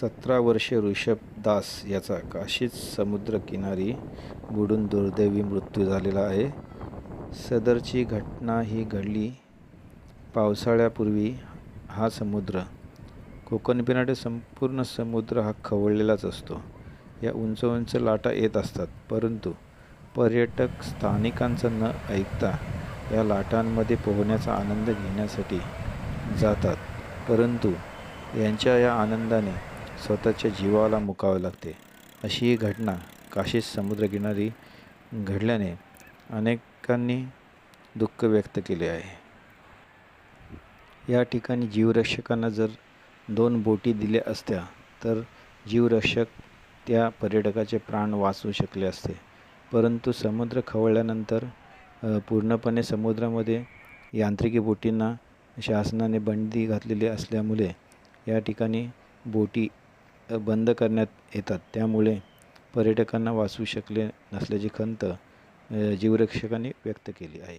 सतरा वर्षे ऋषभ दास याचा काशीच समुद्रकिनारी बुडून दुर्दैवी मृत्यू झालेला आहे. सदरची घटना ही घडली पावसाळ्यापूर्वी हा समुद्र. कोकण किनारे संपूर्ण समुद्र हा खवळलेलाच असतो. या उंच उंच लाटा येत असतात. परंतु पर्यटक स्थानिकांचं न ऐकता या लाटांमध्ये पोहण्याचा आनंद घेण्यासाठी जातात. परंतु यांच्या या आनंदाने स्वतःच्या जीवाला मुकावे लागते. अशी ही घटना काशी समुद्रकिनारी घडल्याने अनेकांनी दुःख व्यक्त केले आहे. या ठिकाणी जीवरक्षकांना जर दोन बोटी दिल्या असत्या तर जीवरक्षक त्या पर्यटकाचे प्राण वाचवू शकले असते. परंतु समुद्र खवळल्यानंतर पूर्णपणे समुद्रामध्ये यांत्रिकी बोटींना शासनाने बंदी घातलेली असल्यामुळे या ठिकाणी बोटी बंद करण्यात येतात. त्यामुळे पर्यटकांना वाचवू शकले नसल्याची खंत जीवरक्षकांनी व्यक्त केली आहे.